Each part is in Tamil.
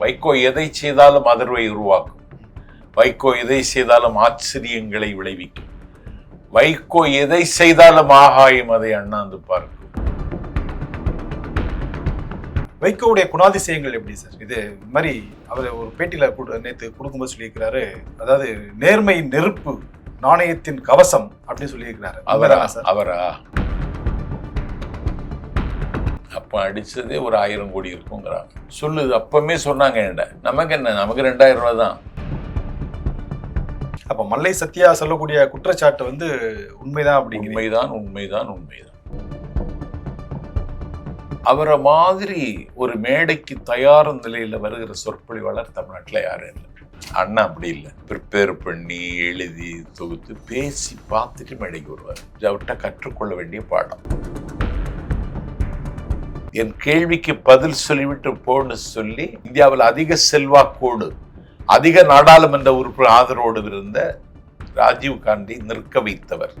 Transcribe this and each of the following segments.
வைகோ எதை செய்தாலும் அதிர்வை உருவாக்கும். வைகோ எதை செய்தாலும் ஆச்சரியங்களை விளைவிக்கும். வைகோ எதை செய்தாலும் ஆகாயம் அதை அண்ணாந்து பார்க்கும். வைகோவுடைய குணாதிசயங்கள் எப்படி சார்? இது இந்த மாதிரி அவர் ஒரு பேட்டியில கொடு- நேத்து கொடுக்கும்போது சொல்லியிருக்கிறாரு. அதாவது நேர்மை நெருப்பு நாணயத்தின் கவசம் அப்படின்னு சொல்லியிருக்கிறாரு. அவரா? அவரா? அப்ப அடிச்சதே ஒரு ஆயிரம் கோடி இருக்குங்கிறாங்க. சொல்லுது அப்பமே சொன்னாங்க என்கிட்ட. நமக்கு என்ன? நமக்கு ரெண்டாயிரம் ரூபாய் தான். அப்ப மல்லை சத்யா சொல்லக்கூடிய குற்றச்சாட்டு வந்து உண்மைதான் அப்படிங்கிறீங்க. உண்மைதான் உண்மைதான் உண்மைதான். அவரை மாதிரி ஒரு மேடைக்கு தயார் நிலையில வருகிற சொற்பொழிவாளர் தமிழ்நாட்டுல யாரும் இல்லை. அண்ணா அப்படி இல்லை. ப்ரிப்பேர் பண்ணி எழுதி தொகுத்து பேசி பார்த்துட்டு மேடைக்கு வருவார். அவர்கிட்ட கற்றுக்கொள்ள வேண்டிய பாடம். என் கேள்விக்கு பதில் சொல்லிவிட்டு போன்னு சொல்லி இந்தியாவில் அதிக செல்வாக்கோடு அதிக நாடாளுமன்ற உறுப்பினர் ஆதரவோடு இருந்த ராஜீவ் காந்தி நிற்க வைத்தவர்.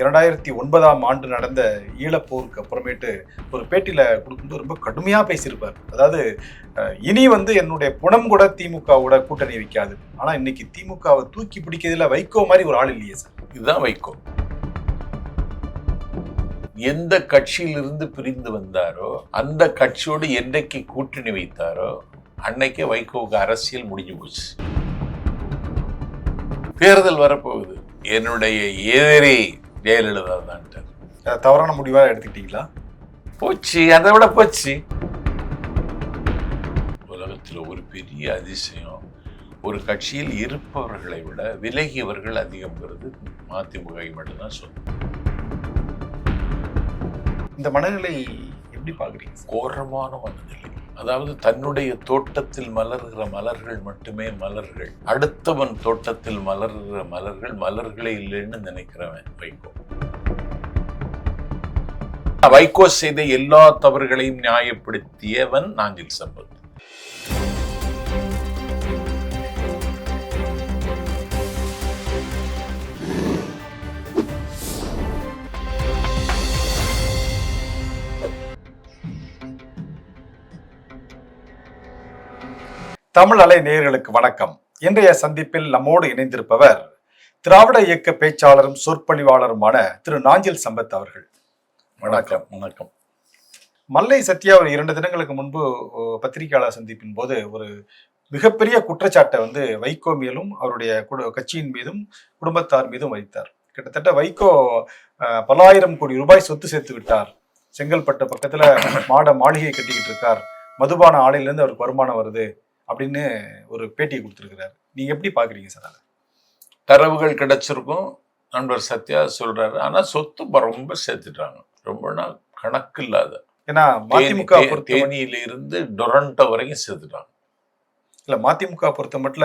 இரண்டாயிரத்தி ஒன்பதாம் ஆண்டு நடந்த ஈழப்போருக்கு அப்புறமேட்டு ஒரு பேட்டியில் கொடுக்கும்போது ரொம்ப கடுமையாக பேசியிருப்பார். அதாவது இனி வந்து என்னுடைய புணம் கூட திமுகவோட கூட்டணி வைக்காது. ஆனால் இன்னைக்கு திமுகவை தூக்கி பிடிக்கிறதுல வைகோ மாதிரி ஒரு ஆள் இல்லையே சார். இதுதான் வைகோ. எந்த கட்சியிலிருந்து பிரிந்து வந்தாரோ அந்த கட்சியோடு என்றைக்கு கூட்டணி வைத்தாரோ அன்னைக்கே வைகோவுக்கு அரசியல் முடிஞ்சு போச்சு. தேர்தல் வரப்போகுது. என்னுடைய எதிரி ஜெயலலிதா அஹ், தவறான முடிவா எடுத்துக்கிட்டீங்களா? போச்சு. அதை விட போச்சு. உலகத்தில் ஒரு பெரிய அதிசயம். ஒரு கட்சியில் இருப்பவர்களை விட விலகியவர்கள் அதிகம்ங்கிறது மதிமுக மட்டும்தான் சொல்லும் இந்த மனநிலை எப்படி பாக்குறீங்க கோரமான மனநிலை. அதாவது தன்னுடைய தோட்டத்தில் மலர்கிற மலர்கள் மட்டுமே மலர்கள். அடுத்தவன் தோட்டத்தில் மலர்கிற மலர்கள் மலர்களே இல்லைன்னு நினைக்கிறவன் வைகோ. வைகோ செய்த எல்லா தவறுகளையும் நியாயப்படுத்தியவன் நாஞ்சில் சம்பத். தமிழ் அலை நேயர்களுக்கு வணக்கம். இன்றைய சந்திப்பில் நம்மோடு இணைந்திருப்பவர் திராவிட இயக்க பேச்சாளரும் சொற்பொழிவாளருமான திரு நாஞ்சில் சம்பத் அவர்கள். வணக்கம். வணக்கம் மல்லை சத்யா ஒரு இரண்டு தினங்களுக்கு முன்பு பத்திரிகையாளர் சந்திப்பின் போது ஒரு மிகப்பெரிய குற்றச்சாட்டை வந்து வைகோ மேலும் அவருடைய குடு- கட்சியின் மீதும் குடும்பத்தார் மீதும் வைத்தார். கிட்டத்தட்ட வைகோ பல்லாயிரம் கோடி ரூபாய் சொத்து சேர்த்து விட்டார். செங்கல்பட்டு பக்கத்துல மாட மாளிகை கட்டிக்கிட்டு இருக்கார். மதுபான ஆலையிலேருந்து அவருக்கு வருமானம் வருது. அப்படின்னு ஒரு பேட்டி கொடுத்துருக்கிறார். நீங்க எப்படி பாக்குறீங்க சார் அதை? தரவுகள் கிடைச்சிருக்கும். நண்பர் சத்யா சொல்றாரு. ஆனா சொத்து ரொம்ப சேர்த்துட்டாங்க. ரொம்ப நாள் கணக்கு இல்லாத. ஏன்னா மதிமுக தேனி- பொறுத்த தேனியில இருந்து டொரண்டோ வரைக்கும் சேர்த்துட்டாங்க. இல்ல மதிமுக பொறுத்த மட்டும்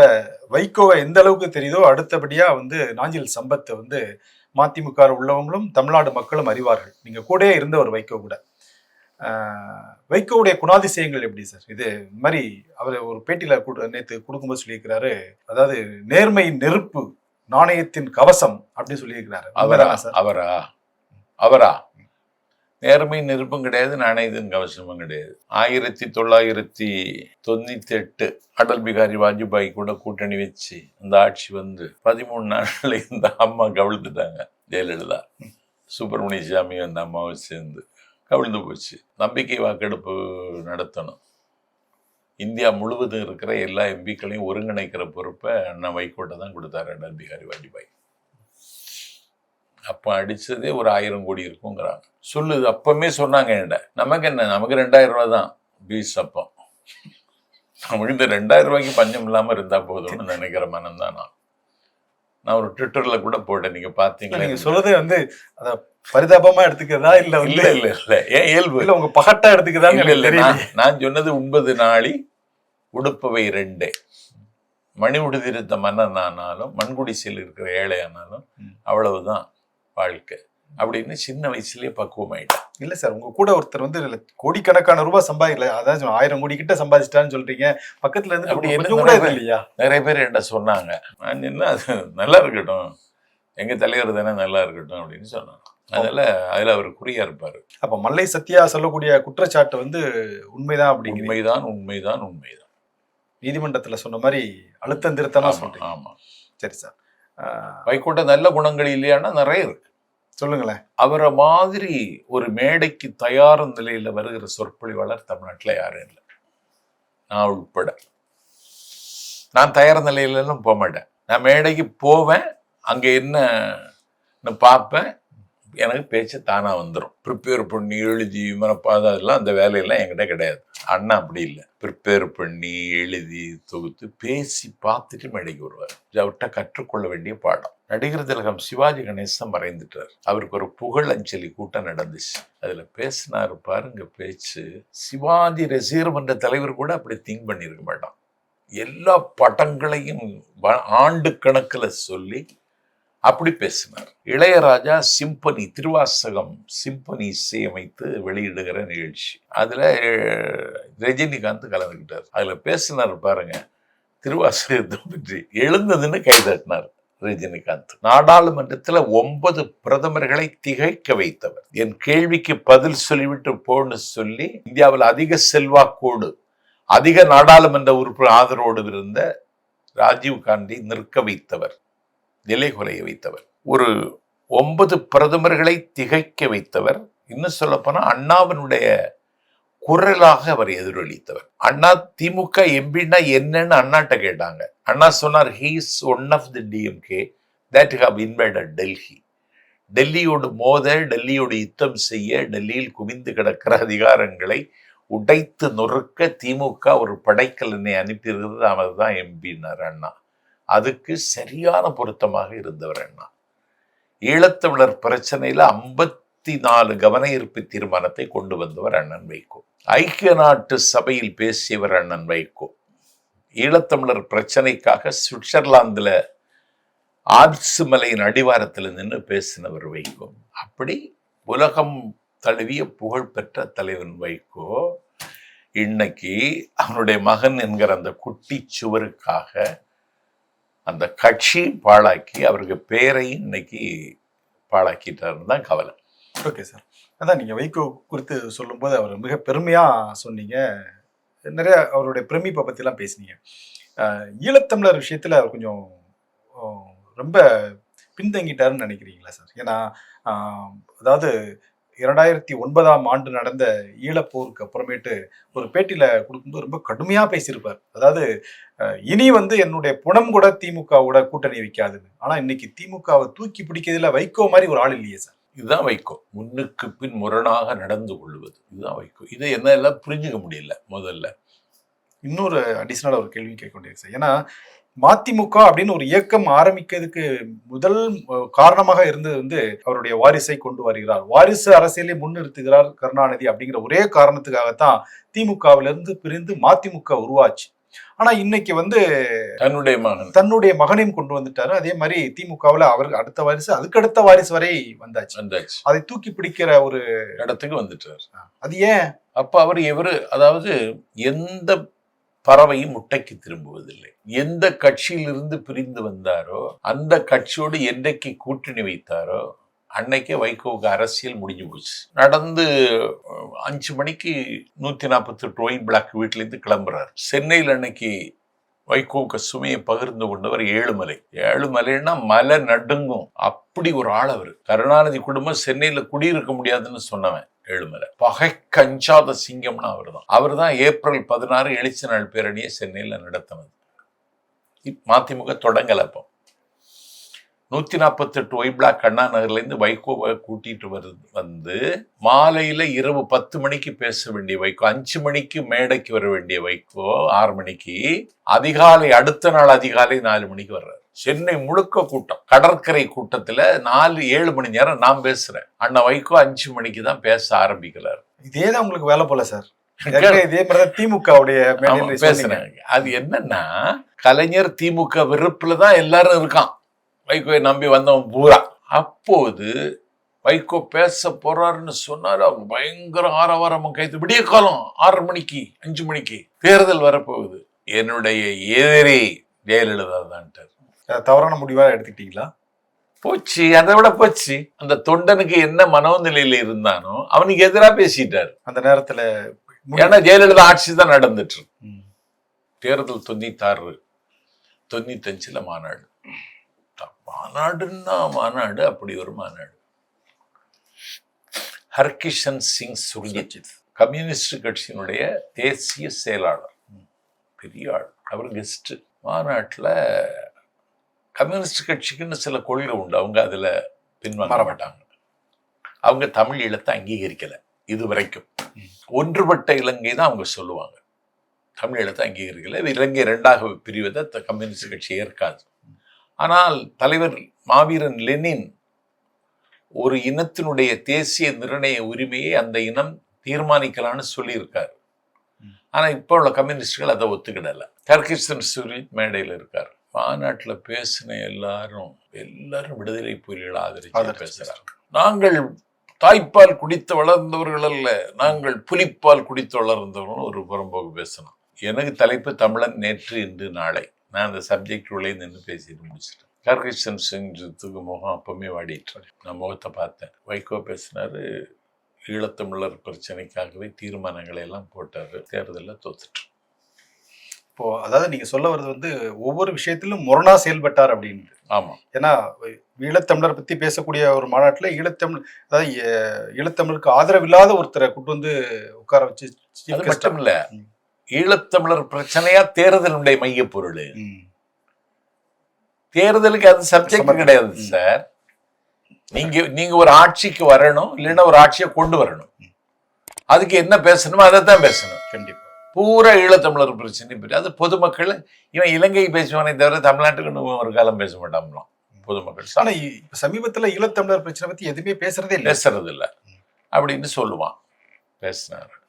வைகோவை எந்த அளவுக்கு தெரியுதோ அடுத்தபடியா வந்து நாஞ்சில் சம்பத்தை வந்து மதிமுக உள்ளவங்களும் தமிழ்நாடு மக்களும் அறிவார்கள். நீங்க கூடயே இருந்த ஒரு வைகோ கூட. வைகோவுடைய குணாதிசயங்கள் எப்படி சார்? இது மாதிரி அவர் ஒரு பேட்டியில கொடு- நேத்து கொடுக்கும்போது சொல்லியிருக்கிறாரு. அதாவது நேர்மை நெருப்பு நாணயத்தின் கவசம் அப்படின்னு சொல்லியிருக்கிறாரு. அவரா? அவரா? அவரா? நேர்மை நெருப்பும் கிடையாது நாணயத்தின் கவசமும் கிடையாது. ஆயிரத்தி தொள்ளாயிரத்தி தொண்ணூத்தி எட்டு அடல் பிகாரி வாஜ்பாய் கூட கூட்டணி வச்சு இந்த ஆட்சி வந்து பதிமூணு நாள்ல இந்த அம்மா கவிழ்ந்துட்டாங்க ஜெயலலிதா. சுப்பிரமணிய சாமி அந்த அம்மாவை சேர்ந்து. கவிழ்ந்து போச்சு. நம்பிக்கை வாக்கெடுப்பு நடத்தணும். இந்தியா முழுவதும் இருக்கிற எல்லா எம்பிக்களையும் ஒருங்கிணைக்கிற பொறுப்பை அண்ணா வைகோட்டை தான் கொடுத்தாரு அடல் பிஹாரி வாஜ்பாய். அப்போ அடிச்சதே ஒரு ஆயிரம் கோடி இருக்குங்கிறாங்க. சொல்லுது அப்பமே சொன்னாங்க என்ன? நமக்கு என்ன? நமக்கு ரெண்டாயிரம் ரூபாய் தான். பீஸ் அப்போ நமக்கு இந்த ரெண்டாயிரம் ரூபாய்க்கு பஞ்சம் இல்லாமல் இருந்தா போதும்னு நினைக்கிற மனம் தான் நான். நான் ஒரு ட்விட்டர்ல கூட போட்டேன். நீங்க பார்த்தீங்களா நீங்க சொல்றது வந்து அத பரிதாபமா எடுத்துக்கிறதா இல்ல இல்ல இல்ல இல்ல. ஏன் இயல்பு? இல்ல உங்க பகட்டா எடுத்துக்கிறதான்னு இல்ல இல்ல. நான் சொன்னது ஒன்பது நாளி உடுப்பவை ரெண்டே. மணி உடுதிருத்த மன்னன் ஆனாலும் மண்குடிசையில் இருக்கிற ஏழை ஆனாலும். அவ்வளவுதான் வாழ்க்கை. அப்படின்னு சின்ன வயசுலயே பக்குவமாயிட்டேன். இல்ல சார் உங்க கூட ஒருத்தர் வந்து கோடிக்கணக்கான ரூபாய் சம்பாதிக்கல. அதான் சொன்னேன், ஆயிரம் கோடி கிட்ட சம்பாதிச்சிட்டான்னு சொல்றீங்க. பக்கத்துல இருந்து அப்படி என்ன கூட இல்லையா? நிறைய பேர் என்கிட்ட சொன்னாங்க. நான் என்ன நல்லா இருக்கட்டும். எங்க தலைவர் தானே நல்லா இருக்கட்டும் அப்படின்னு சொன்னாங்க. அதில் அதில் அவர் குறியா இருப்பார். அப்ப மல்லை சத்யா சொல்லக்கூடிய குற்றச்சாட்டு வந்து உண்மைதான் அப்படிங்கிறீங்க. உண்மைதான் உண்மைதான் உண்மைதான். நீதிமன்றத்துல சொன்ன மாதிரி அழுத்தம் திருத்தமா ஆமா சொல்றீங்க. ஆமா. சரி சார். வைகோட்ட நல்ல குணங்கள் இல்லையானா நிறைய இருக்கு. சொல்லுங்களேன். அவரை மாதிரி ஒரு மேடைக்கு தயார் நிலையில வருகிற சொற்பொழிவாளர் தமிழ்நாட்டுல யாரும் இல்லை. நான் உட்பட நான் தயார் நிலையிலலாம் போக மாட்டேன். நான் மேடைக்கு போவேன் அங்க என்ன பார்ப்பேன் எனக்கு பேச்சு தானாக வந்துடும் ப்ரிப்பேர் பண்ணி எழுதி மனப்பாத அதெல்லாம் அந்த வேலையெல்லாம் என்கிட்ட கிடையாது. அண்ணா அப்படி இல்லை. ப்ரிப்பேர் பண்ணி எழுதி தொகுத்து பேசி பார்த்துட்டு மேடைக்கு வருவார். இது அவர்கிட்ட கற்றுக்கொள்ள வேண்டிய பாடம். நடிகர் திலகம் சிவாஜி கணேசன் மறைந்துட்டார். அவருக்கு ஒரு புகழ் அஞ்சலி கூட்டம் நடந்துச்சு. அதில் பேசினார் பாருங்க பேச்சு. சிவாஜி ரசிகர் மன்ற தலைவர் கூட அப்படி திங்க் பண்ணியிருக்க மாட்டான். எல்லா படங்களையும் வ- ஆண்டு கணக்கில் சொல்லி அப்படி பேசினார் இளையராஜா சிம்பனி திருவாசகம் சிம்பனி இசையமைத்து வெளியிடுகிற நிகழ்ச்சி. அதில் ரஜினிகாந்த் கலந்துக்கிட்டார். அதில் பேசினார் பாருங்க திருவாசகத்தை பற்றி. எழுந்ததுன்னு கைதட்டினார் ரஜினிகாந்த். நாடாளுமன்றத்தில் ஒன்பது பிரதமர்களை திகைக்க வைத்தவர். என் கேள்விக்கு பதில் சொல்லிவிட்டு போன்னு சொல்லி இந்தியாவில் அதிக செல்வாக்கோடு அதிக நாடாளுமன்ற உறுப்பினர் ஆதரவோடு இருந்த ராஜீவ் காந்தி நிற்க வைத்தவர். நிலை குலைய வைத்தவர். ஒரு ஒன்பது பிரதமர்களை திகைக்க வைத்தவர். இன்னும் சொல்லப்போனால் அண்ணாவினுடைய குரலாக அவர் எதிரொலித்தவர். அண்ணா திமுக எம்பின்னா என்னன்னு அண்ணாட்ட கேட்டாங்க. அண்ணா சொன்னார் he's one of the DMK that have invited Delhi டெல்லியோடு மோத டெல்லியோடு யுத்தம் செய்ய டெல்லியில் குவிந்து கிடக்கிற அதிகாரங்களை உடைத்து நொறுக்க திமுக ஒரு படைக்கலனை அனுப்பியிருக்கிறது அவர் தான் எம்பின்னார் அண்ணா. அதுக்கு சரியான பொருத்தமாக இருந்தவர் அண்ணா. ஈழத்தமிழர் பிரச்சனையில் ஐம்பத்தி நாலு கவன ஈர்ப்பு தீர்மானத்தை கொண்டு வந்தவர் அண்ணன் வைகோ. ஐக்கிய நாட்டு சபையில் பேசியவர் அண்ணன் வைகோ. ஈழத்தமிழர் பிரச்சனைக்காக சுவிட்சர்லாந்தில் ஆல்ப்ஸ் மலையின் அடிவாரத்தில் நின்று பேசினவர் வைகோ. அப்படி உலகம் தழுவிய புகழ்பெற்ற தலைவன் வைகோ. இன்னைக்கு அவனுடைய மகன் என்கிற அந்த குட்டி சுவருக்காக அந்த கட்சி பாழாக்கி அவருக்கு பெயரையும் இன்னைக்கு பாழாக்கிட்டாருன்னு தான் கவலை. Okay sir. அதான் நீங்கள் வைகோ குறித்து சொல்லும்போது அவர் மிக பெருமையாக சொன்னீங்க. நிறைய அவருடைய பிரமிப்பை பற்றிலாம் பேசுனீங்க. ஈழத்தமிழர் விஷயத்தில் அவர் கொஞ்சம் ரொம்ப பின்தங்கிட்டாருன்னு நினைக்கிறீங்களா சார்? ஏன்னா அதாவது இரண்டாயிரத்தி ஒன்பதாம் ஆண்டு நடந்த ஈழப்போருக்கு அப்புறமேட்டு ஒரு பேட்டியில கொடுக்கும்போது ரொம்ப கடுமையா பேசியிருப்பார். அதாவது இனி வந்து என்னுடைய புணம் கூட திமுகவோட கூட்டணி வைக்காதுன்னு. ஆனா இன்னைக்கு திமுகவை தூக்கி பிடிக்கிறதுல வைகோ மாதிரி ஒரு ஆள் இல்லையே சார். இதுதான் வைக்கோ முன்னுக்கு பின் முரணாக நடந்து கொள்வது. இதுதான் வைக்கோ இதை என்னால புரிஞ்சுக்க முடியல முதல்ல. இன்னொரு அடிஷனல் ஒரு கேள்வி கேட்க வேண்டியது சார். ஏன்னா மதிமுக அப்படின்னு ஒரு இயக்கம் ஆரம்பிக்கிறதுக்கு முதல் காரணமாக இருந்தது வந்து அவருடைய வாரிசை கொண்டு வருகிறார். வாரிசு அரசியலை முன்னிறுத்துகிறார் கருணாநிதி அப்படிங்கிற ஒரே காரணத்துக்காகத்தான் திமுகவிலிருந்து பிரிந்து மதிமுக உருவாச்சு. ஆனா இன்னைக்கு வந்து தன்னுடைய மகன். தன்னுடைய மகனையும் கொண்டு வந்துட்டாரு. அதே மாதிரி திமுகவுல அவருக்கு அடுத்த வாரிசு அதுக்கு அடுத்த வாரிசு வரை வந்தாச்சு. வந்தாச்சு. அதை தூக்கி பிடிக்கிற ஒரு இடத்துக்கு வந்துட்டார். அது ஏன்? அப்ப அவர் எவரு அதாவது எந்த பறவையும் முட்டைக்கு திரும்புவதில்லை. எந்த கட்சியிலிருந்து பிரிந்து வந்தாரோ அந்த கட்சியோடு என்றைக்கு கூட்டணி வைத்தாரோ அன்னைக்கே வைகோவுக்கு அரசியல் முடிஞ்சு போச்சு. நடந்து அஞ்சு மணிக்கு நூத்தி நாற்பத்தெட்டு ஒயின் பிளாக் வீட்டிலேருந்து கிளம்புறாரு. சென்னையில் அன்னைக்கு வைகோவுக்கு சுமையை பகிர்ந்து கொண்டவர் ஏழுமலை. ஏழுமலைன்னா மலை நடுங்கும். அப்படி ஒரு ஆள் அவர். கருணாநிதி குடும்பம் சென்னையில குடியிருக்க முடியாதுன்னு சொன்னவன். ஏழுமலை பகை கஞ்சாத சிங்கம்னா அவர் தான் அவர் தான் ஏப்ரல் பதினாறு எழுச்சி நாள் பேரணியை சென்னையில் நடத்தினது. மதிமுக தொடங்கல அப்போ. நூத்தி நாற்பத்தெட்டு ஒய் பிளாக் அண்ணா நகர்லேருந்து வைகோவை கூட்டிட்டு வருது வந்து மாலையில இரவு பத்து மணிக்கு பேச வேண்டிய வைகோ அஞ்சு மணிக்கு மேடைக்கு வர வேண்டிய வைகோ ஆறு மணிக்கு அதிகாலை அடுத்த நாள் அதிகாலை நாலு மணிக்கு வர்றாரு. சென்னை முழுக்க கூட்டம். கடற்கரை கூட்டத்துல நாலு ஏழு மணி நேரம் நான் பேசுறேன். அண்ணா வைகோ அஞ்சு மணிக்கு தான் பேச ஆரம்பிக்கிறார். இதே தான் உங்களுக்கு வேலை போல சார். இதே மாதிரி திமுகவுடைய. பேசுறேன். அது என்னன்னா கலைஞர் திமுக வெறுப்புல தான் எல்லாரும் இருக்கான். வைகோவை நம்பி வந்தவன் பூரா. அப்போது வைகோ பேச போறாருன்னு சொன்னாரு அவங்க பயங்கர ஆரவாரமும் கைது. விடிய காலம் ஆறு மணிக்கு அஞ்சு மணிக்கு தேர்தல் வரப்போகுது. என்னுடைய எதிரி ஜெயலலிதா தான்ட்டார் தவறான முடிவா எடுத்துக்கிட்டீங்களா? போச்சு அதை விட போச்சு. அந்த தொண்டனுக்கு என்ன மனோநிலையில இருந்தானோ அவனுக்கு எதிரா பேசிட்டாரு. அந்த நேரத்துல ஏன்னா ஜெயலலிதா ஆட்சி தான் நடந்துட்டு இருக்கு. தேர்தல் தொண்ணூத்தாறு தொண்ணூத்தஞ்சுல மாநாடு. மாநாடுன்னா மாநாடு அப்படி ஒரு மாநாடு. ஹர்கிஷன் சிங் சுர்ஜித் கம்யூனிஸ்ட் கட்சியினுடைய தேசிய செயலாளர். பெரிய ஆள். அவர் கெஸ்ட் மாநாட்டுல கம்யூனிஸ்ட் கட்சிக்குன்னு சில கொள்கை உண்டு. அவங்க அதுல பின்வாங்க மாட்டாங்க. அவங்க தமிழ் ஈழத்தை அங்கீகரிக்கல இது வரைக்கும் ஒன்றுபட்ட இலங்கை தான் அவங்க சொல்லுவாங்க. தமிழ் ஈழத்தை அங்கீகரிக்கல. இலங்கை இரண்டாக பிரிவதை கம்யூனிஸ்ட் கட்சி ஏற்காது. ஆனால் தலைவர் மாவீரன் லெனின் ஒரு இனத்தினுடைய தேசிய நிர்ணய உரிமையை அந்த இனம் தீர்மானிக்கலாம்னு சொல்லியிருக்காரு. ஆனா இப்போ உள்ள கம்யூனிஸ்டுகள் அதை ஒத்துக்கிடல. கர்கிஸ்தான் சூரி மேடையில் இருக்கார். மாநாட்டுல பேசின எல்லாரும் எல்லாரும் விடுதலை புலிகளை ஆதரிச்சு பேசுறாங்க. நாங்கள் தாய்ப்பால் குடித்து வளர்ந்தவர்கள் அல்ல நாங்கள் புலிப்பால் குடித்து வளர்ந்தவர்கள் ஒரு புறம்போக்கு பேசணும். எனக்கு தலைப்பு தமிழன் நேற்று இன்று நாளை. நான் அந்த சப்ஜெக்ட் உள்ளே நின்று பேசிட்டு முடிச்சிட்டேன். கர்கிஸ்டன் சிங்ஜத்துக்கு முகம் அப்பவுமே வாடிட்டு நான் முகத்தை பார்த்தேன். வைகோ பேசினாரு ஈழத்தமிழர் பிரச்சனைக்காகவே தீர்மானங்களை எல்லாம் போட்டாரு. தேர்தலில் தோத்துட்டு இப்போ அதாவது நீங்க சொல்ல வர்றது வந்து ஒவ்வொரு விஷயத்திலும் முரணா செயல்பட்டார் அப்படின்னு. ஆமா. ஏன்னா ஈழத்தமிழர் பத்தி பேசக்கூடிய ஒரு மாநாட்டுல ஈழத்தமிழ் அதாவது ஈழத்தமிழருக்கு ஆதரவில்லாத ஒருத்தரை கூட்டு வந்து உட்கார வச்சு மட்டும் இல்ல. ஈழத்தமிழர் பிரச்சனையா தேர்தலுடைய மைய பொருள். தேர்தலுக்கு அது சப்ஜெக்ட். கிடையாது. சார் நீங்க நீங்க ஒரு ஆட்சிக்கு வரணும் இல்லைன்னா ஒரு ஆட்சியை கொண்டு வரணும். அதுக்கு என்ன பேசணுமோ அதை தான் பேசணும். கண்டிப்பா. பூரா ஈழத்தமிழர் பிரச்சனை பற்றி அது பொதுமக்கள் இவன் இலங்கை பேசுவானே தவிர தமிழ்நாட்டுக்கு ஒரு காலம் பேச மாட்டாங்களாம் பொதுமக்கள். ஆனா இ- இப்ப சமீபத்துல ஈழத்தமிழர் பிரச்சனை பத்தி எதுவுமே பேசுறதே இல்ல. பேசுறது இல்ல அப்படின்னு சொல்லுவான். பேசினார்.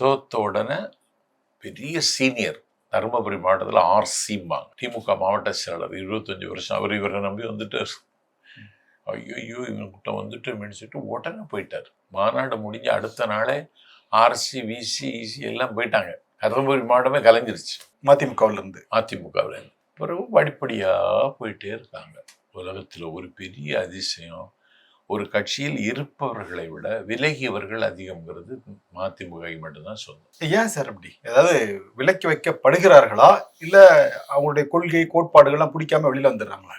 தோத்த உடனே பெரிய சீனியர் தருமபுரி மாவட்டத்தில் ஆர் சீம்பாங்க திமுக மாவட்ட செயலாளர். இருபத்தஞ்சு வருஷம் அவர் இவரை நம்பி வந்துட்டு ஐயோ இவங்கிட்ட வந்துட்டு மிடிச்சிட்டு உடனே போயிட்டார். மாநாடு முடிஞ்ச அடுத்த நாளே ஆர்சி விசி இசி எல்லாம் போயிட்டாங்க. தருமபுரி மாவட்டமே கலைஞ்சிருச்சு. மதிமுகவுல இருந்து அதிமுகவில் பிறகு படிப்படியாக போயிட்டே இருக்காங்க. உலகத்தில் ஒரு பெரிய அதிசயம் ஒரு கட்சியில் இருப்பவர்களை விட விலகியவர்கள் அதிகம்ங்கிறது மதிமுக மட்டும்தான் சொந்தம் ஏன் சார் அப்படி? அதாவது விலக்கி வைக்கப்படுகிறார்களா? இல்ல அவங்களுடைய கொள்கை கோட்பாடுகள்லாம் பிடிக்காம வெளியில வந்துடுறாங்களா?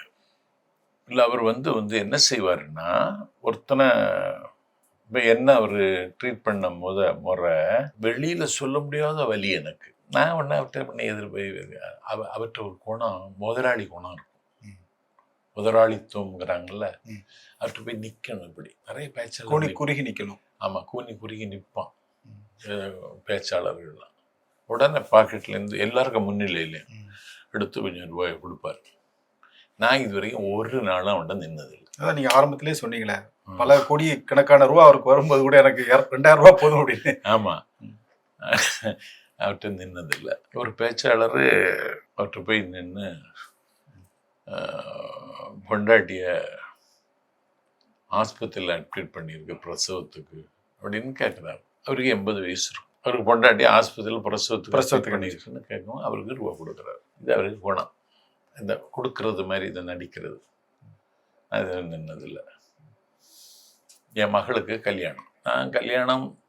இல்லை அவர் வந்து வந்து என்ன செய்வாருன்னா ஒருத்தனை இப்போ என்ன அவர் ட்ரீட் பண்ண முத முறை வெளியில் சொல்ல முடியாத வலி எனக்கு நான் ஒன்று அவர்கிட்ட பண்ணி எதிர்ப்பு அவ அவர்கிட்ட ஒரு குணம் முதலாளி குணம் இருக்கும் ம். முதலாளித்துவங்கிறாங்கல்ல ம். அவர்கிட்ட போய் நிற்கணும் இப்படி நிறைய கூனி பேச்சாளர் குறுகி நிக்கணும் ஆமாம் கூனி குறுகி நிற்பான். பேச்சாளர்கள்லாம் உடனே பாக்கெட்லேருந்து எல்லாருக்கும் முன்னிலையில் ம். எடுத்து கொஞ்சம் ரூபாயை கொடுப்பார் நான் இது வரைக்கும் ஒரு நாளும் அவன்கிட்ட நின்னதில்லை அதான் நீங்க ஆரம்பத்திலே சொன்னீங்களே. பல கோடி கணக்கான ரூபா அவருக்கு வரும்போது கூட எனக்கு ரெண்டாயிரம் ரூபாய் போதும் அப்படின்னு. ஆமா. அவர்கிட்ட நின்னதில்லை. ஒரு பேச்சாளர் அவர்கிட்ட போய் நின்று பொண்டாட்டிய ஆஸ்பத்திரியில் அட்மிட் பண்ணியிருக்கு பிரசவத்துக்கு அப்படின்னு கேட்குறாரு அவருக்கு எண்பது வயசு இருக்கும். அவருக்கு பொண்டாட்டி ஆஸ்பத்திரியில் பிரசவத்துக்கு பிரசவத்துக்கு பிரசவத்துக்கு பண்ணியிருக்குன்னு கேட்கவும் அவருக்கு ரூபா கொடுக்குறாரு. இது அவருக்கு குணம். இந்த கொடுக்கறது மாதிரி இதை நடிக்கிறது. அது நின்னதில்லை. என் மகளுக்கு கல்யாணம். நான் கல்யாணம்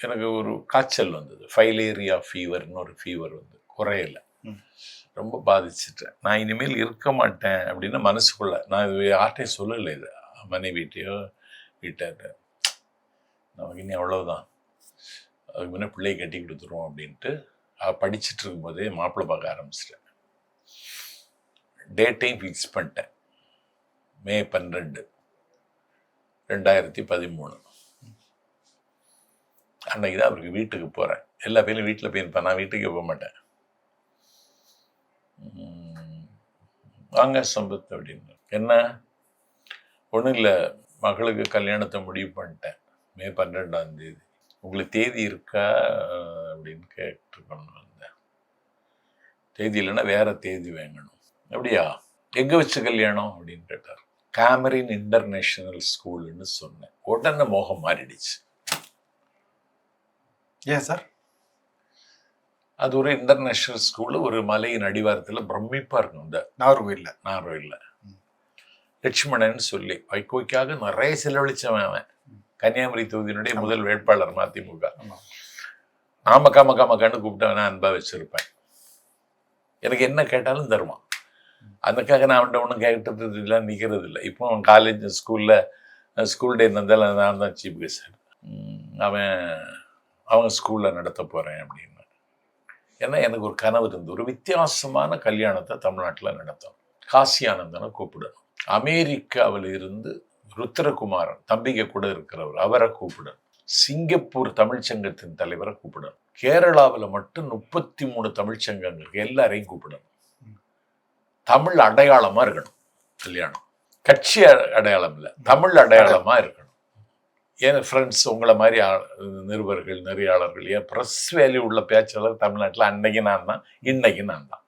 எனக்கு ஒரு காய்ச்சல் வந்தது. ஃபைலேரியா ஃபீவர்னு ஒரு ஃபீவர் வந்து. குறையல. ரொம்ப பாதிச்சிட்டேன். நான் இனிமேல் இருக்க மாட்டேன் அப்படின்னு மனசுக்குள்ள நான் இது யார்ட்டையும் சொல்லலை இது. மனைவிட்டையோ வீட்டார்ட்ட நமக்கு இனி அவ்வளவுதான். அதுக்கு முன்னே பிள்ளையை கட்டி கொடுத்துருவோம் அப்படின்ட்டு படிச்சிட்டு இருக்கும்போதே மாப்பிள்ளை பார்க்க ஆரம்பிச்சிட்டேன். டேட்டையும் ஃபிக்ஸ் பண்ணிட்டேன். மே பன்னிரெண்டு. ரெண்டாயிரத்தி பதிமூணு. அன்னைக்கு தான் அவருக்கு வீட்டுக்கு போகிறேன் எல்லா பேரும் வீட்டில் போயிருப்பேன் நான் வீட்டுக்கு போக மாட்டேன். வாங்க சம்பத் அப்படின்னு. என்ன? ஒன்றும் இல்லை. மகளுக்கு கல்யாணத்தை முடிவு பண்ணிட்டேன். மே பன்னெண்டாம் தேதி. உங்களுக்கு தேதி இருக்கா? அப்படின்னு கேட்டு வந்தேன் தேதி இல்லைன்னா வேறு தேதி வாங்கணும். அப்படியா? எங்கே வச்சு கல்யாணம்? அப்படின்னு கேட்டார். கேமரின் இன்டர்நேஷனல் ஸ்கூல்னு சொன்னேன். உடனே மோகம் மாறிடுச்சு. ஏன் சார்? அது ஒரு இன்டர்நேஷனல் ஸ்கூலு ஒரு மலையின் அடிவாரத்தில் பிரமிப்பாக இருக்கும் இந்த நாகர்கோயில்ல நார்வேயில் லட்சுமணன் சொல்லி வைகோய்க்காக நிறைய செலவழிச்சவன் அவன். கன்னியாகுமரி தொகுதியினுடைய முதல் வேட்பாளர் மதிமுக. நான் மக்கா மக்கா மக்கான்னு கூப்பிட்டவன அன்பா வச்சிருப்பேன். எனக்கு என்ன கேட்டாலும் தருவான். அதுக்காக நான் அவன்கிட்ட ஒன்றும் கேட்டது இல்லை நிற்கிறது இல்லை இப்போ அவன் காலேஜ் ஸ்கூலில் ஸ்கூல் டே இருந்தாலும் நான் தான் சீஃப் கெஸ்ட் அவன் அவன் ஸ்கூலில் நடத்த போகிறேன் அப்படின்னு. ஏன்னா எனக்கு ஒரு கனவு இருந்து ஒரு வித்தியாசமான கல்யாணத்தை தமிழ்நாட்டில் நடத்தணும். காசி ஆனந்தனை கூப்பிடணும். அமெரிக்காவில் இருந்து ருத்ரகுமாரன் தம்பிக கூட இருக்கிறவர் அவரை கூப்பிடணும். சிங்கப்பூர் தமிழ்ச்சங்கத்தின் தலைவரை கூப்பிடணும். கேரளாவில் மட்டும் முப்பத்தி மூணு தமிழ்ச்சங்கங்களுக்கு எல்லாரையும் கூப்பிடணும். தமிழ் அடையாளமா இருக்கணும் கல்யாணம். கட்சி அடையாளம் இல்லை. தமிழ் அடையாளமா இருக்கணும். ஏன் ஃப்ரெண்ட்ஸ் உங்களை மாதிரி நிருபர்கள் நெறியாளர்கள் ஏன் ப்ரெஸ் வேல்யூ உள்ள பேச்சாளர் தமிழ்நாட்டில் அன்னைக்கு நான் தான் இன்னைக்கு நான் தான்.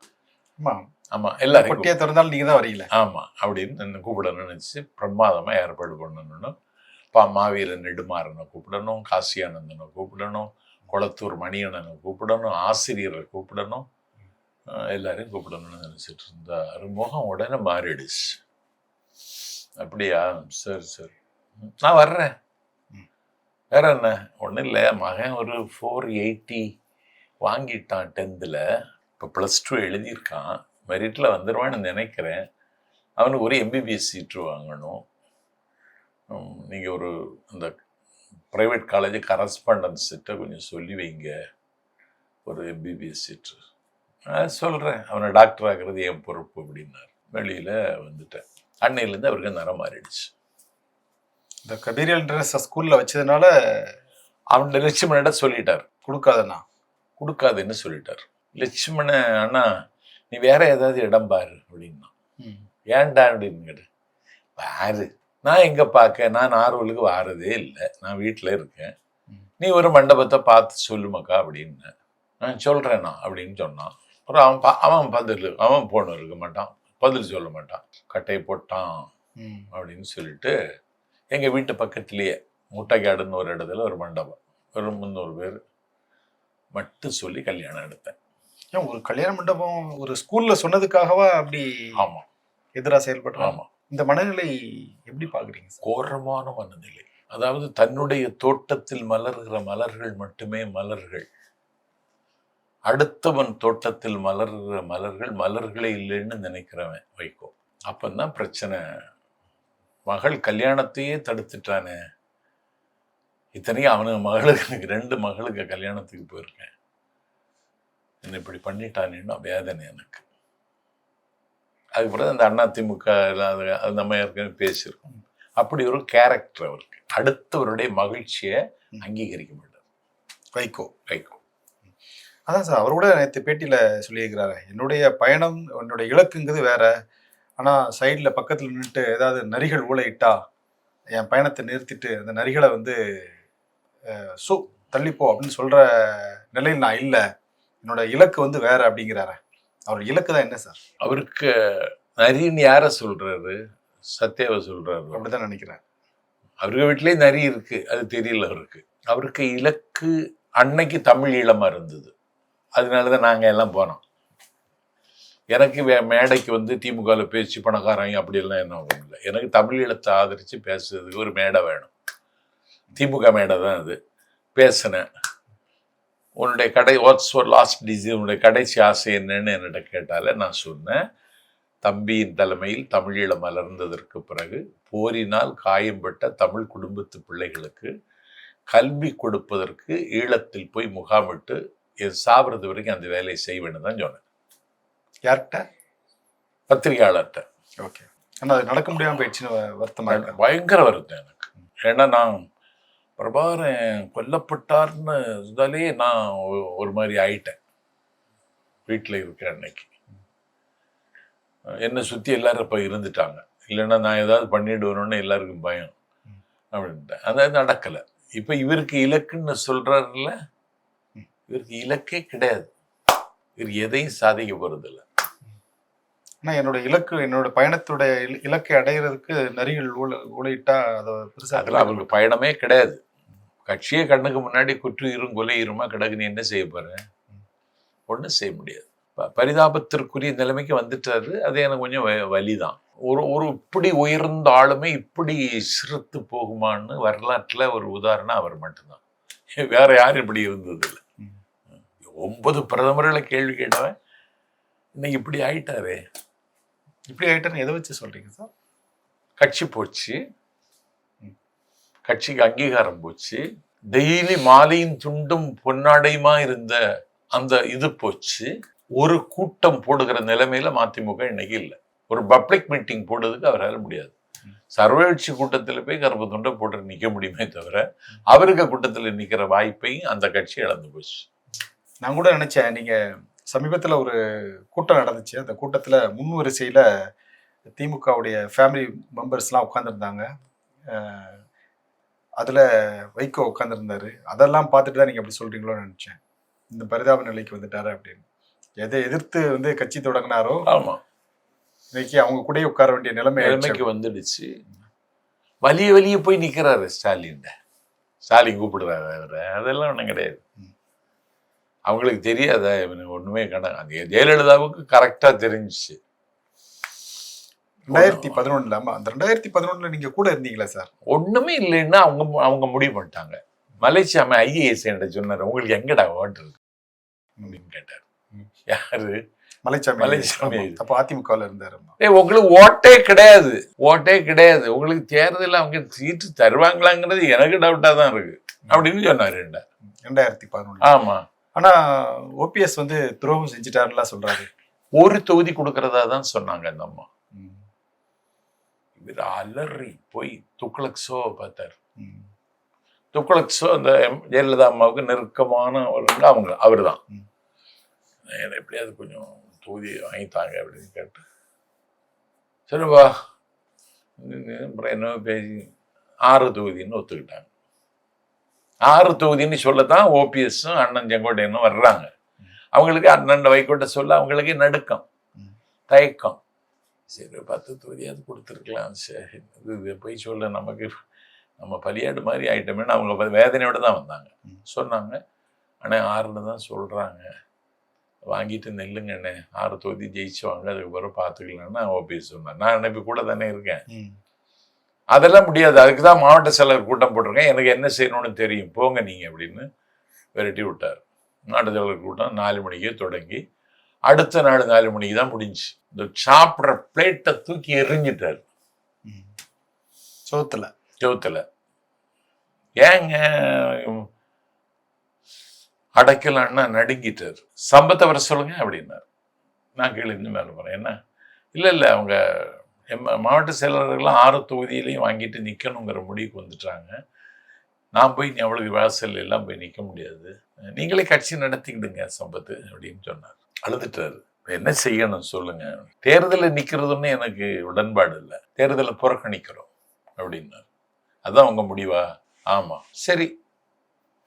ஆமா. ஆமா எல்லாரும் பொட்டியை திறந்தாலும் நீங்க தான் வரீங்களே ஆமா அப்படின்னு கூப்பிடணும்னு நினச்சி பிரமாதமா ஏற்பாடு பண்ணணும்னு பா மாவீரன் நெடுமாறனை கூப்பிடணும் காசியானந்தனை கூப்பிடணும் குளத்தூர் மணியண்ணனை கூப்பிடணும் ஆசிரியரை கூப்பிடணும். எல்லாரையும் கூப்பிடணும்னு நினைச்சிட்டு இருந்தார் முகம் உடனே மாறிடுச்சு. அப்படியா? சரி சரி. நான் வர்றேன். வேற என்ன? ஒன்றும் இல்லை மகன் ஒரு ஃபோர் எயிட்டி வாங்கிட்டான் டென்த்தில் இப்போ ப்ளஸ் டூ எழுதியிருக்கான். மெரிட்டில் வந்துடுவான்னு நினைக்கிறேன். அவனுக்கு ஒரு எம்பிபிஎஸ் சீட்டு வாங்கணும். நீங்கள் ஒரு அந்த ப்ரைவேட் காலேஜ் கரஸ்பாண்டன்ஸ் சீட்டை கொஞ்சம் சொல்லி வைங்க. ஒரு எம்பிபிஎஸ் சீட்டு நான் சொல்கிறேன் அவனை டாக்டர் ஆகிறது என் பொறுப்பு அப்படின்னார். வெளியில் வந்துட்டேன். அன்னையிலேருந்து அவருக்கு நிறம் மாறிடுச்சு. இந்த கபீரியல் ட்ரெஸ் ஸ்கூல்ல வச்சதுனால அவன் லட்சுமணன் சொல்லிட்டார். கொடுக்காதண்ணா கொடுக்காதுன்னு சொல்லிட்டார். லட்சுமண அண்ணா நீ வேற ஏதாவது இடம் பாரு அப்படின்னா. ஏன்டா அப்படின்னு கேட்டு பாரு நான் எங்க பார்க்க நான் ஆர்வலுக்கு வாரதே இல்லை. நான் வீட்டில் இருக்கேன். நீ ஒரு மண்டபத்தை பார்த்து சொல்லுமாக்கா அப்படின்னு. நான் சொல்றேனா அப்படின்னு சொன்னான். அப்புறம் அவன் பா- அவன் பதில் அவன் போன இருக்க மாட்டான். பதில் சொல்ல மாட்டான். கட்டை போட்டான். அப்படின்னு சொல்லிட்டு எங்க வீட்டு பக்கத்துலயே முட்டைக்காடுன்னு ஒரு இடத்துல ஒரு மண்டபம். ஒரு முந்நூறு பேர் மட்டும் சொல்லி கல்யாணம் எடுத்தேன் ஏன் ஒரு கல்யாண மண்டபம் ஒரு ஸ்கூல்ல சொன்னதுக்காகவா அப்படி ஆமா. எதிரா செயல்படுறாங்க ஆமா. இந்த மனநிலை எப்படி பாக்குறீங்க சார்? கோரமான மனநிலை. அதாவது தன்னுடைய தோட்டத்தில் மலர்கிற மலர்கள் மட்டுமே மலர்கள். அடுத்தவன் தோட்டத்தில் மலர்கிற மலர்கள் மலர்களே இல்லைன்னு நினைக்கிறவன் வைகோ. அப்பந்தான் பிரச்சனை. மகள் கல்யாணத்தையே தடுத்துட்டானே. இத்தனையும் அவனுக்கு மகளுக்கு ரெண்டு மகளுக்கு கல்யாணத்துக்கு போயிருக்கேன். என்ன இப்படி பண்ணிட்டானேன்னு வேதனை எனக்கு. அதுக்கப்புறம் இந்த அண்ணா திமுக அது நம்ம ஏற்கனவே பேசியிருக்கோம். அப்படி ஒரு கேரக்டர் அவருக்கு. அடுத்தவருடைய மகிழ்ச்சியை அங்கீகரிக்க மாட்டார். வைகோ வைகோ. அதான் சார் அவர் கூட நேற்று பேட்டியில சொல்லியிருக்கிறாரு. என்னுடைய பயணம் என்னுடைய இலக்குங்கிறது வேற. ஆனா சைடுல பக்கத்துல நின்றுட்டு ஏதாவது நரிகள் ஊழையிட்டா என் பயணத்தை நிறுத்திட்டு அந்த நரிகளை வந்து சு தள்ளிப்போ அப்படின்னு சொல்ற நிலையில் நான் இல்லை. என்னோட இலக்கு வந்து வேற அப்படிங்கிறாரு. அவர் இலக்கு தான் என்ன சார்? அவருக்கு நரின்னு யாரை சொல்றாரு? சத்யாவை சொல்றாரு. அப்படிதான் நினைக்கிறேன். அவருக்கு வீட்டிலேயே நரி இருக்கு. அது தெரியல அவருக்கு. அவருக்கு இலக்கு அன்னைக்கு தமிழ் ஈழமா இருந்தது. அதனால தான் நாங்கள் எல்லாம் போனோம். எனக்கு வே- மேடைக்கு வந்து திமுகவில் பேசி பணக்காரங்க அப்படிலாம் என்ன இல்லை. எனக்கு தமிழீழத்தை ஆதரித்து பேசுறதுக்கு ஒரு மேடை வேணும். திமுக மேடை தான் அது. பேசினேன். உன்னுடைய கடை வாட்ஸ் ஃபார் லாஸ்ட் டிசி உன்னுடைய கடைசி ஆசை என்னன்னு என்னிட்ட கேட்டால நான் சொன்னேன். தம்பியின் தலைமையில் தமிழீழம் மலர்ந்ததற்கு பிறகு போரினால் காயம்பட்ட தமிழ் குடும்பத்து பிள்ளைகளுக்கு கல்வி கொடுப்பதற்கு ஈழத்தில் போய் முகாமிட்டு என் சாவறது வரைக்கும் அந்த வேலையை செய்வேன்னு தான் சொன்னேன். யார்கிட்ட? பத்திரிகையாளர்கிட்ட. ஓகே. ஆனா அது நடக்க முடியாம போயிடுச்சுன்னு வ- வருத்தமா இருக்கு. பயங்கர வருத்தம் எனக்கு. ஏன்னா நான் பிரபாகரன் கொல்லப்பட்டார்னு இருந்தாலே நான் ஒரு மாதிரி ஆயிட்டேன். வீட்டில் இருக்கிற அன்னைக்கு. என்னை சுற்றி எல்லாரும் இப்போ இருந்துட்டாங்க. இல்லைன்னா நான் ஏதாவது பண்ணிடுவேணும்னு எல்லாருக்கும் பயம். அப்படின்ட்டேன். அதாவது நடக்கலை. இப்போ இவருக்கு இலக்குன்னு சொல்றாருல்ல இவருக்கு இலக்கே கிடையாது. இவர் எதையும் சாதிக்க போறதில்ல. ஆனா என்னோட இலக்கு என்னோட பயணத்தோட இல- இலக்கை அடையிறதுக்கு நரிகள் ஊழ ஊழையிட்டா அதை பெருசா அதெல்லாம் அவருக்கு பயணமே கிடையாது. கட்சியே கண்ணுக்கு முன்னாடி குற்றுயிரும் கொலையுருமா கிடக்கு நீ என்ன செய்ய போற? ஒன்றும் செய்ய முடியாது. பரிதாபத்திற்குரிய நிலைமைக்கு வந்துட்டாரு. அது எனக்கு கொஞ்சம் வலிதான். ஒரு ஒரு இப்படி உயர்ந்த ஆளுமை இப்படி சிறுத்து போகுமான்னு வரலாற்றுல ஒரு உதாரணம் அவர் மட்டும்தான். வேற யாரும் இப்படி இருந்தது இல்லை ம். ஒன்பது பிரதமர்களை கேள்வி கேட்டவன் இன்னைக்கு இப்படி ஆயிட்டாரே. இப்படி ஆயிட்டாருன்னு எதை வச்சு சொல்றீங்க சார்? கட்சி போச்சு. கட்சிக்கு அங்கீகாரம் போச்சு. டெய்லி மாலையும் துண்டும் பொன்னாடையுமா இருந்த அந்த இது போச்சு. ஒரு கூட்டம் போடுகிற நிலைமையில மதிமுக இன்னைக்கு இல்லை. ஒரு பப்ளிக் மீட்டிங் போடுறதுக்கு அவரால் முடியாது. சர்வகட்சி கூட்டத்தில் போய் கருப்பு துண்டை போட்டு நிற்க முடியுமே தவிர அவருக்கு கூட்டத்தில் நிற்கிற வாய்ப்பையும் அந்த கட்சி இழந்து போச்சு. நான் கூட நினைச்சேன் நீங்க சமீபத்துல ஒரு கூட்டம் நடந்துச்சு. அந்த கூட்டத்துல முன் வரிசையில திமுகவுடைய ஃபேமிலி மெம்பர்ஸ்லாம் உட்காந்துருந்தாங்க அதுல வைகோ உட்காந்துருந்தாரு அதெல்லாம் பார்த்துட்டு தான் நீங்க அப்படி சொல்றீங்களோன்னு நினைச்சேன். இந்த பரிதாப நிலைக்கு வந்துட்டாரு அப்படின்னு. எதை எதிர்த்து வந்து கட்சி தொடங்கினாரோ ஆமா. இன்னைக்கு அவங்க கூடயே உட்கார வேண்டிய நிலைமை. நிலைமைக்கு வந்துடுச்சு. வலிய வலிய போய் நிக்கிறாரு ஸ்டாலின். ஸ்டாலின் கூப்பிடுறாரு அவரை. அதெல்லாம் ஒன்றும் கிடையாது. அவங்களுக்கு தெரியாத? இவனுக்கு ஒண்ணுமே அந்த ஜெயலலிதாவுக்கு கரெக்டா தெரிஞ்சுச்சு. ரெண்டாயிரத்தி பதினொன்னுல ஆமா. அந்த ரெண்டாயிரத்தி பதினொன்னுல நீங்க கூட இருந்தீங்களா சார்? ஒண்ணுமே இல்லைன்னா அவங்க அவங்க முடிவு பண்ணிட்டாங்க. மலேசியாம ஐஏஎஸ் என்கிட்ட சொன்னாரு உங்களுக்கு எங்கடா ஓட்டு இருக்கு? அப்படின்னு கேட்டார். யாரு? மலைச்சாமி மலைச்சாமி. அப்ப அதிமுகவில் இருந்தாரு. ஏய் உங்களுக்கு ஓட்டே கிடையாது. ஓட்டே கிடையாது. உங்களுக்கு தேர்தல் அவங்க சீட்டு தருவாங்களாங்கிறது எனக்கு டவுட்டா தான் இருக்கு. அப்படின்னு சொன்னாரு ரெண்டாயிரத்தி பதினொன்னு ஆமா. ஆனா ஓபிஎஸ் வந்து துரோகம் செஞ்சுட்டாருலாம் சொல்றாரு. ஒரு தொகுதி கொடுக்கறதா தான் சொன்னாங்க அந்த அம்மா. இவர் அலறி போய் துக்ளக் ஷோ பார்த்தார். துக்ளக் ஷோ அந்த ஜெயலலிதா அம்மாவுக்கு நெருக்கமான ஒரு அவங்க அவர் தான். எப்படியாவது கொஞ்சம் தொகுதி வாங்கித்தாங்க அப்படின்னு கேட்டு. சரிப்பா. அப்புறம் என்ன பேசி ஆறு தொகுதின்னு ஒத்துக்கிட்டாங்க. ஆறு தொகுதின்னு சொல்லத்தான் ஓபிஎஸும் அண்ணன் செங்கோட்டையனும் வர்றாங்க. அவங்களுக்கு அண்ணன் வைக்கோட்டை சொல்ல அவங்களுக்கு நடுக்கம் தயக்கம். சரி பத்து தொகுதியாவது கொடுத்துருக்கலாம். சரி இது இது போய் சொல்ல நமக்கு நம்ம பலியாடு மாதிரி ஆயிட்டோமேன்னு அவங்க வேதனையோடு வேதனையோட தான் வந்தாங்க. சொன்னாங்க. ஆனால் ஆறுன்னு தான் சொல்கிறாங்க வாங்கிட்டு நெல்லுங்கண்ணே ஆறு தொகுதி ஜெயிச்சுவாங்க அதுக்கப்புறம் பார்த்துக்கலான்னு ஓபிஎஸ் சொன்னேன் நான் அனுப்பி கூட தானே இருக்கேன். அதெல்லாம் முடியாது. அதுக்கு தான் மாவட்ட செயலர் கூட்டம் போட்டிருக்கேன். எனக்கு என்ன செய்யணும்னு தெரியும். போங்க நீங்கள் அப்படின்னு விரட்டி விட்டார். மாவட்ட செயலர் கூட்டம் நாலு மணிக்கே தொடங்கி அடுத்த நாள் நாலு மணிக்கு தான் முடிஞ்சுச்சு இந்த சாப்பிட்ற பிளேட்டை தூக்கி எறிஞ்சிட்டார். ம். சோத்துல. செவுத்துல ஏங்க? அடைக்கலான்னா நடுங்கிட்டார். சம்பத்தை வர சொல்லுங்க அப்படின்னார். நான் கீழே இருந்து மேலே போகிறேன் என்ன? இல்லை இல்லை அவங்க மாவட்ட செயலாளர்கள்லாம் ஆறு தொகுதியிலையும் வாங்கிட்டு நிற்கணுங்கிற முடிவுக்கு வந்துட்டாங்க. நான் போய் நீ அவளுக்கு வாசல் எல்லாம் போய் நிற்க முடியாது. நீங்களே கட்சி நடத்திக்கிடுங்க சம்பத்து அப்படின்னு சொன்னார். அழுதுட்டாரு. என்ன செய்யணும் சொல்லுங்க. தேர்தலில் நிற்கிறதுன்னு எனக்கு உடன்பாடு இல்லை. தேர்தலை புறக்கணிக்கிறோம் அப்படின்னார். அதான் உங்கள் முடிவா? ஆமாம் சரி.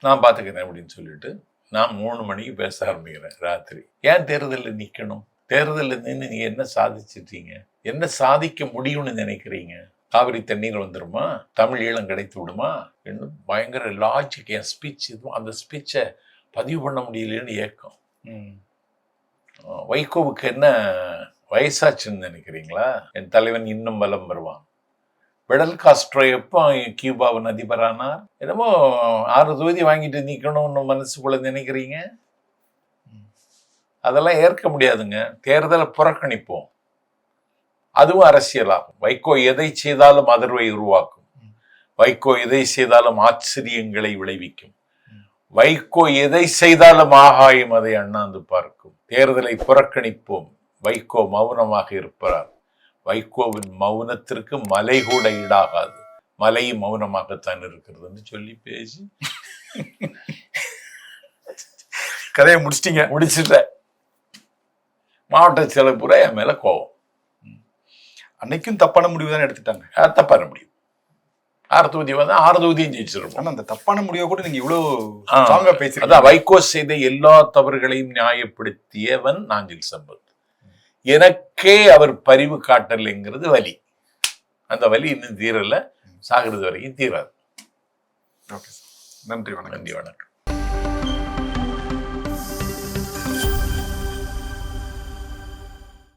நான் பார்த்துக்கிறேன் அப்படின்னு சொல்லிட்டு நான் மூணு மணிக்கு பேச ஆரம்பிக்கிறேன் ராத்திரி. ஏன் தேர்தலில் நிற்கணும் தேர்தலில் நின்று நீங்கள் என்ன சாதிச்சிட்டீங்க? என்ன சாதிக்க முடியும்னு நினைக்கிறீங்க? காவிரி தண்ணீர் வந்துருமா? தமிழ் ஈழம் கிடைத்து விடுமா? இன்னும் பயங்கர லாஜிக் என் ஸ்பீச் இதுவும் அந்த ஸ்பீச்சை பதிவு பண்ண முடியலன்னு ஏக்கம். வைகோவுக்கு என்ன வயசாச்சுன்னு நினைக்கிறீங்களா? என் தலைவன் இன்னும் பலம் வருவான். விடல் காஸ்ட்ரோ எப்போ கியூபாவின் அதிபரானார். என்னமோ ஆறு தொகுதி வாங்கிட்டு நிற்கணும்னு மனசுக்குள்ள நினைக்கிறீங்க? அதெல்லாம் ஏற்க முடியாதுங்க. தேர்தலை புறக்கணிப்போம். அதுவும் அரசியலாகும் வைகோ எதை செய்தாலும் அதிர்வை உருவாக்கும். வைகோ எதை செய்தாலும் ஆச்சரியங்களை விளைவிக்கும். வைகோ எதை செய்தாலும் ஆகாயம் அதை அண்ணாந்து பார்க்கும். தேர்தலை புறக்கணிப்போம். வைகோ மௌனமாக இருப்பார். வைகோவின் மௌனத்திற்கு மலை கூட ஈடாகாது. மலை மௌனமாகத்தான் இருக்கிறதுன்னு சொல்லி பேசி. கதையை முடிச்சிட்டீங்க. முடிச்சுட்டேன். மாவட்ட செயலர் பூரா என் மேல கோவம். அன்னைக்கும் தப்பான முடிவு தான் எடுத்துட்டாங்க பண்ண முடியும்? ஆறு தொகுதி வந்தா ஆறு தொகுதியும் ஜெயிச்சிருப்போம் ஆனா அந்த தப்பான முடிவை கூட நீங்க இவ்வளவு ஆ. ஸ்ட்ராங்கா பேசுறீங்க அதான் வைகோ செய்த எல்லா தவறுகளையும் நியாயப்படுத்தியவன் நாஞ்சில் சம்பத். எனக்கே அவர் பரிவு காட்டலைங்கிறது வலி. அந்த வலி இன்னும் தீரல. சாகிறது வரைக்கும் தீராது. ஓகே நன்றி வணக்கம் நன்றி வணக்கம்.